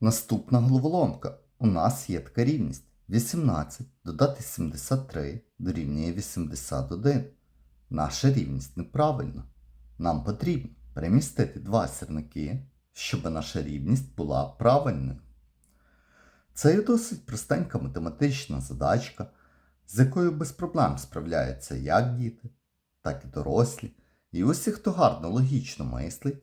Наступна головоломка. У нас є така рівність. 18 додати 73 дорівнює 81. Наша рівність неправильна. Нам потрібно перемістити два сірники, щоб наша рівність була правильною. Це є досить простенька математична задачка, з якою без проблем справляються як діти, так і дорослі. І усі, хто гарно логічно мислить,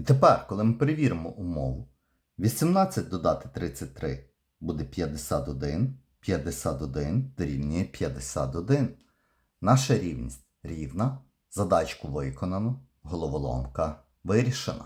І тепер, коли ми перевіримо умову, 18 додати 33 буде 51, 51 дорівнює 51. Наша рівність рівна, задачку виконано, головоломка вирішена.